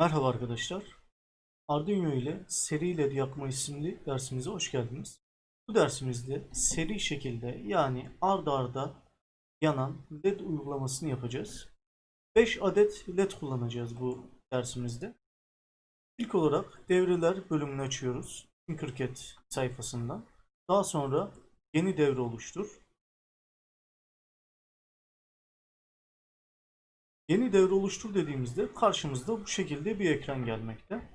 Merhaba arkadaşlar. Arduino ile seri led yakma isimli dersimize hoş geldiniz. Bu dersimizde seri şekilde yani ard arda yanan led uygulamasını yapacağız. 5 adet led kullanacağız bu dersimizde. İlk olarak devreler bölümünü açıyoruz. Tinkercad sayfasından. Daha sonra yeni devre oluştur. Yeni devre oluştur dediğimizde karşımızda bu şekilde bir ekran gelmekte.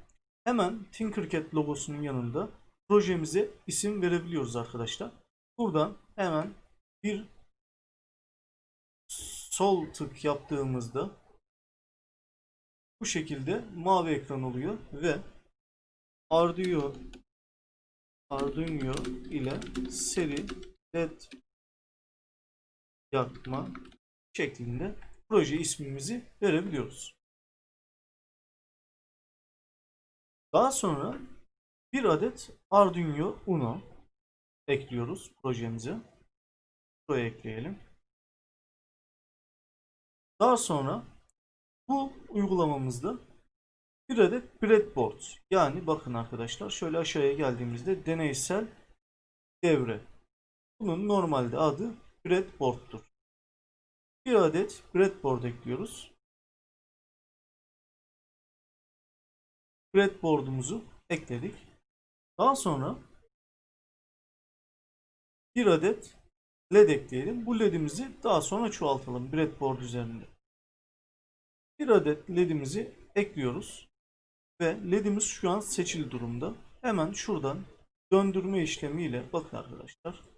Hemen Tinkercad logosunun yanında projemize isim verebiliyoruz arkadaşlar. Buradan hemen bir sol tık yaptığımızda bu şekilde mavi ekran oluyor ve Arduino Arduino ile seri led yakma şeklinde proje ismimizi verebiliyoruz. Daha sonra bir adet Arduino Uno ekliyoruz projemize. Buraya ekleyelim. Daha sonra bu uygulamamızda bir adet breadboard yani bakın arkadaşlar şöyle aşağıya geldiğimizde deneysel devre. Bunun normalde adı breadboard'tur. Bir adet breadboard ekliyoruz. Breadboard'umuzu ekledik. Daha sonra bir adet led ekleyelim. Bu ledimizi daha sonra çoğaltalım breadboard üzerinde. Bir adet ledimizi ekliyoruz. Ve ledimiz şu an seçili durumda. Hemen şuradan döndürme işlemiyle bakın arkadaşlar.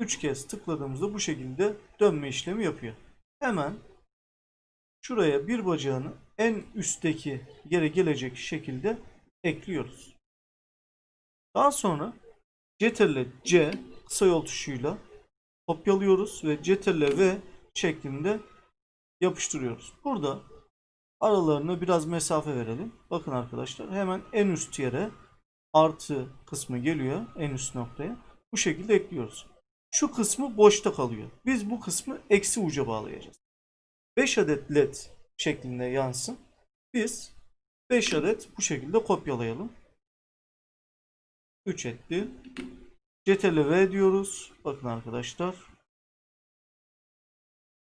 3 kez tıkladığımızda bu şekilde dönme işlemi yapıyor. Hemen şuraya bir bacağını en üstteki yere gelecek şekilde ekliyoruz. Daha sonra Ctrl C kısa yol tuşuyla kopyalıyoruz ve Ctrl V şeklinde yapıştırıyoruz. Burada aralarına biraz mesafe verelim. Bakın arkadaşlar hemen en üst yere artı kısmı geliyor en üst noktaya. Bu şekilde ekliyoruz. Şu kısmı boşta kalıyor. Biz bu kısmı eksi uca bağlayacağız. 5 adet led şeklinde yansın. Biz 5 adet bu şekilde kopyalayalım. 3 etti. Ctrl V diyoruz. Bakın arkadaşlar.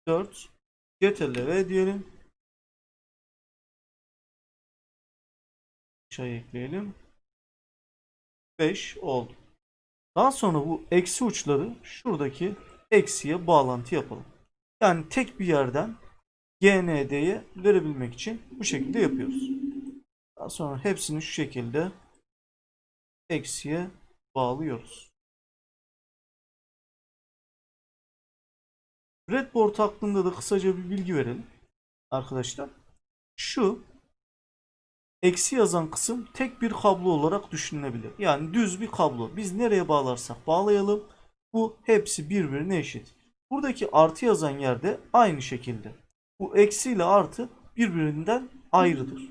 4 Ctrl V diyelim. Aşağıya ekleyelim. 5 oldu. Daha sonra bu eksi uçları şuradaki eksiye bağlantı yapalım. Yani tek bir yerden GND'ye verebilmek için bu şekilde yapıyoruz. Daha sonra hepsini şu şekilde eksiye bağlıyoruz. Breadboard hakkında da kısaca bir bilgi verelim. Arkadaşlar şu eksi yazan kısım tek bir kablo olarak düşünülebilir. Yani düz bir kablo. Biz nereye bağlarsak bağlayalım. Bu hepsi birbirine eşit. Buradaki artı yazan yerde aynı şekilde. Bu eksi ile artı birbirinden ayrıdır.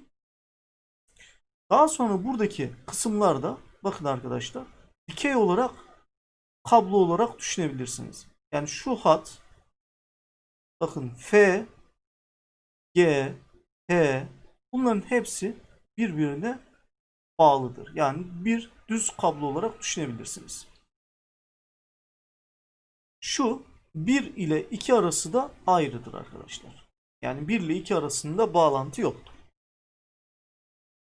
Daha sonra buradaki kısımlarda bakın arkadaşlar dikey olarak kablo olarak düşünebilirsiniz. Yani şu hat bakın F, G, H bunların hepsi birbirine bağlıdır. Yani bir düz kablo olarak düşünebilirsiniz. Şu 1 ile 2 arası da ayrıdır arkadaşlar. Yani 1 ile 2 arasında bağlantı yoktur.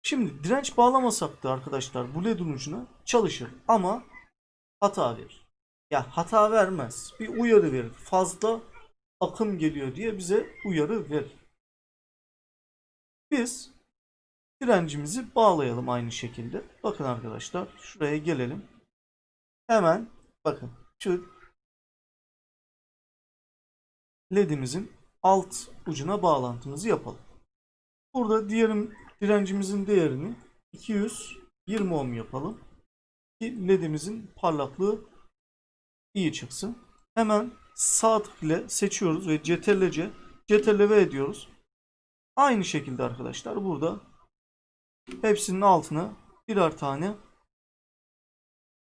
Şimdi direnç bağlamasak da arkadaşlar bu ledin ucuna çalışır ama hata verir. Ya hata vermez. Bir uyarı verir. Fazla akım geliyor diye bize uyarı verir. Biz direncimizi bağlayalım aynı şekilde. Bakın arkadaşlar şuraya gelelim. Hemen bakın şu ledimizin alt ucuna bağlantımızı yapalım. Burada diğerim direncimizin değerini 220 ohm yapalım. Ki ledimizin parlaklığı iyi çıksın. Hemen sağ tık ile seçiyoruz ve Ctrl C, Ctrl V ediyoruz. Aynı şekilde arkadaşlar burada hepsinin altına birer tane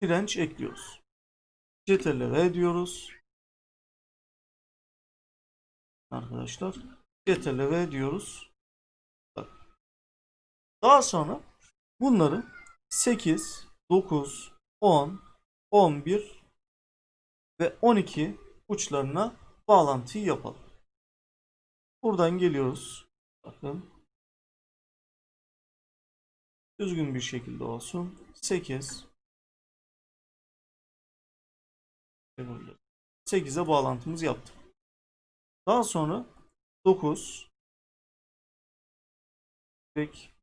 direnç ekliyoruz. Ctrl diyoruz. Arkadaşlar Ctrl diyoruz. Daha sonra bunları 8, 9, 10, 11 ve 12 uçlarına bağlantıyı yapalım. Buradan geliyoruz. Bakın. Düzgün bir şekilde olsun. 8 8'e bağlantımızı yaptık. Daha sonra 9 pek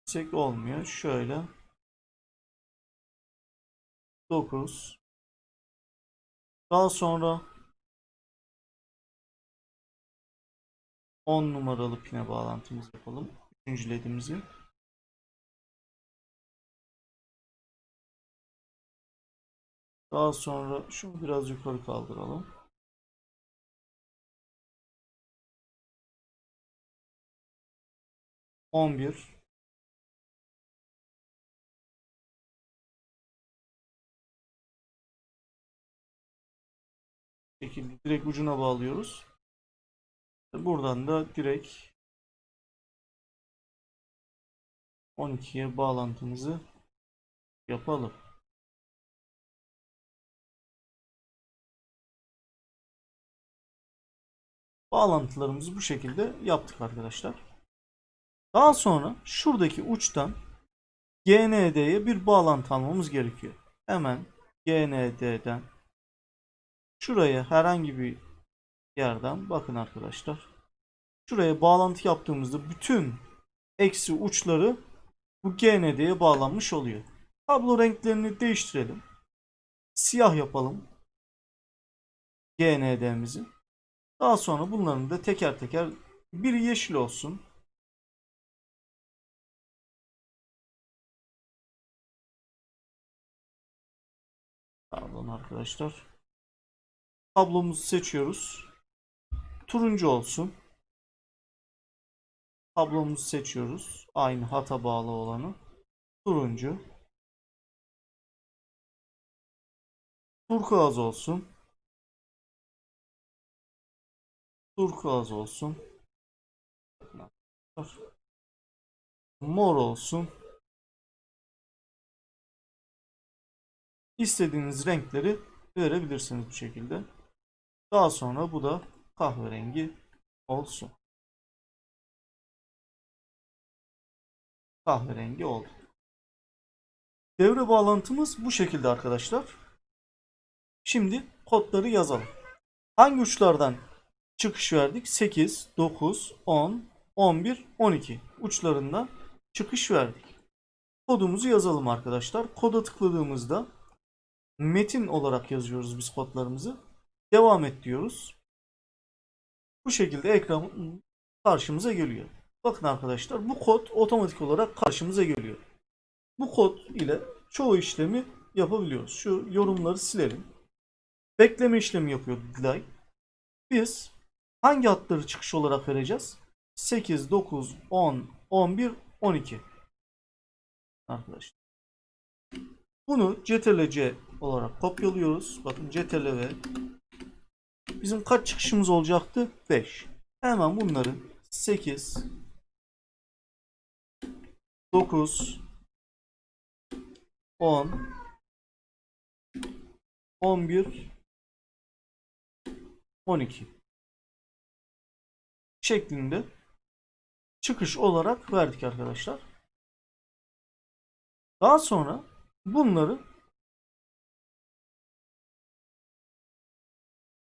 yüksek olmuyor. Şöyle 9 daha sonra 10 numaralı pine bağlantımızı yapalım. Üçüncü ledimizi. Daha sonra şunu biraz yukarı kaldıralım. On bir. şekilde direkt ucuna bağlıyoruz. Buradan da direkt 12'ye bağlantımızı yapalım. Bağlantılarımızı bu şekilde yaptık arkadaşlar. Daha sonra şuradaki uçtan GND'ye bir bağlantı almamız gerekiyor. Hemen GND'den şuraya herhangi bir yerden bakın arkadaşlar. Şuraya bağlantı yaptığımızda bütün eksi uçları bu GND'ye bağlanmış oluyor. Tablo renklerini değiştirelim. Siyah yapalım. GND'mizi. Daha sonra bunların da teker teker biri yeşil olsun. Pardon arkadaşlar. Tablomuzu seçiyoruz. Turuncu olsun. Tablomuzu seçiyoruz. Aynı hata bağlı olanı. Turuncu. Turkuaz olsun. Turkuaz olsun. Mor olsun. İstediğiniz renkleri verebilirsiniz bu şekilde. Daha sonra bu da kahverengi olsun. Kahverengi oldu. Devre bağlantımız bu şekilde arkadaşlar. Şimdi kodları yazalım. Hangi uçlardan çıkış verdik? 8, 9, 10, 11, 12 uçlarından çıkış verdik. Kodumuzu yazalım arkadaşlar. Koda tıkladığımızda metin olarak yazıyoruz biz kodlarımızı. Devam et diyoruz. Bu şekilde ekran karşımıza geliyor. Bakın arkadaşlar bu kod otomatik olarak karşımıza geliyor. Bu kod ile çoğu işlemi yapabiliyoruz. Şu yorumları silelim. Bekleme işlemi yapıyor Delay. Biz hangi hatları çıkış olarak vereceğiz? 8, 9, 10, 11, 12. Arkadaşlar. Bunu CTRL-C olarak kopyalıyoruz. Bakın CTRL ve bizim kaç çıkışımız olacaktı? 5. Hemen bunları 8 9 10 11 12 şeklinde çıkış olarak verdik arkadaşlar. Daha sonra bunları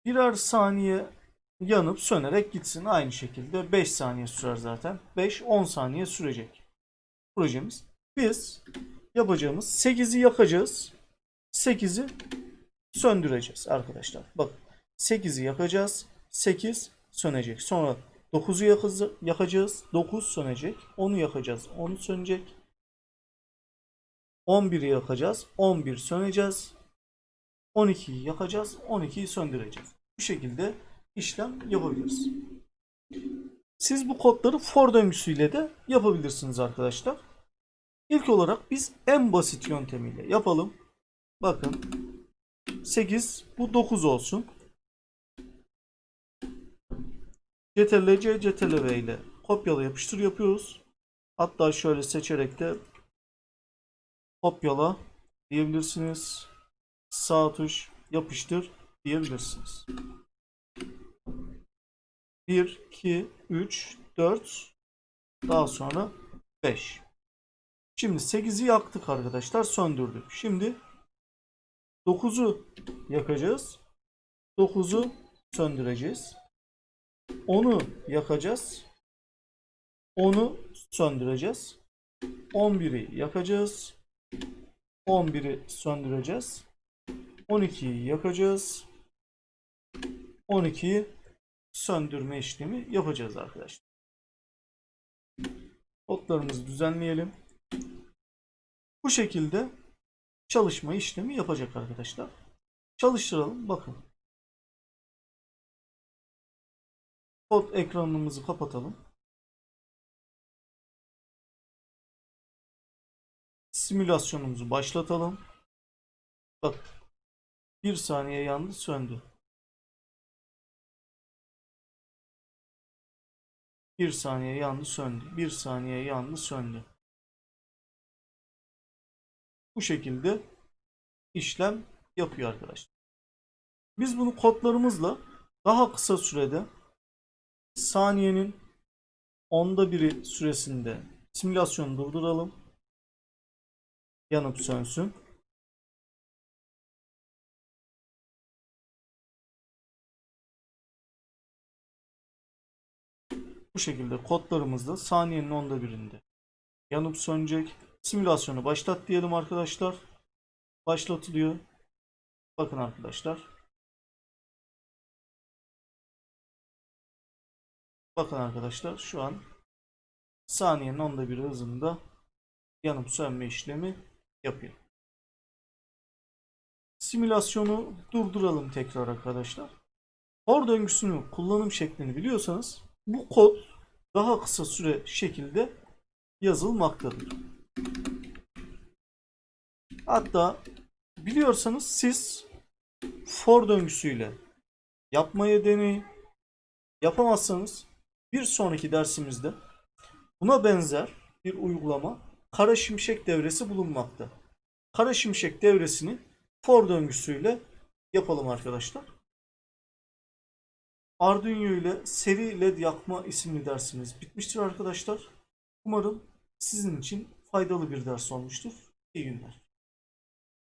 birer saniye yanıp sönerek gitsin. Aynı şekilde 5 saniye sürer zaten. 5-10 saniye sürecek projemiz. Biz yapacağımız 8'i yakacağız. 8'i söndüreceğiz arkadaşlar. Bak 8'i yakacağız. 8 sönecek. Sonra 9'u yakacağız. 9 sönecek. 10'u yakacağız. 10 sönecek. 11'i yakacağız. 11 söneceğiz. 12'yi yakacağız. 12'yi söndüreceğiz. Bu şekilde işlem yapabiliriz. Siz bu kodları for döngüsüyle de yapabilirsiniz arkadaşlar. İlk olarak biz en basit yöntemiyle yapalım. Bakın 8 bu 9 olsun. CTRL-C, CTRL-V ile kopyala yapıştır yapıyoruz. Hatta şöyle seçerek de kopyala diyebilirsiniz. Sağ tuş yapıştır diyebilirsiniz. 1, 2, 3, 4 daha sonra 5. Şimdi 8'i yaktık arkadaşlar. Söndürdük. Şimdi 9'u yakacağız. 9'u söndüreceğiz. 10'u yakacağız. 10'u söndüreceğiz. 11'i yakacağız. 11'i söndüreceğiz. 12'yi yakacağız. 12'yi söndürme işlemi yapacağız arkadaşlar. Kodlarımızı düzenleyelim. Bu şekilde çalışma işlemi yapacak arkadaşlar. Çalıştıralım. Bakın. Kod ekranımızı kapatalım. Simülasyonumuzu başlatalım. Bak. Bir saniye yandı söndü. Bir saniye yandı söndü. Bir saniye yandı söndü. Bu şekilde işlem yapıyor arkadaşlar. Biz bunu kodlarımızla daha kısa sürede saniyenin onda biri süresinde simülasyonu durduralım. Yanıp sönsün. Bu şekilde kodlarımızda saniyenin onda birinde yanıp sönecek. Simülasyonu başlat diyelim arkadaşlar. Başlatılıyor. Bakın arkadaşlar. Bakın arkadaşlar şu an saniyenin onda bir hızında yanıp sönme işlemi yapıyor. Simülasyonu durduralım tekrar arkadaşlar. For döngüsünün kullanım şeklini biliyorsanız bu kod daha kısa süre şekilde yazılmaktadır. Hatta biliyorsanız siz for döngüsüyle yapmaya deneyin. Yapamazsanız bir sonraki dersimizde buna benzer bir uygulama kara şimşek devresi bulunmakta. Kara şimşek devresini for döngüsüyle yapalım arkadaşlar. Arduino ile seri led yakma isimli dersimiz bitmiştir arkadaşlar. Umarım sizin için faydalı bir ders olmuştur. İyi günler.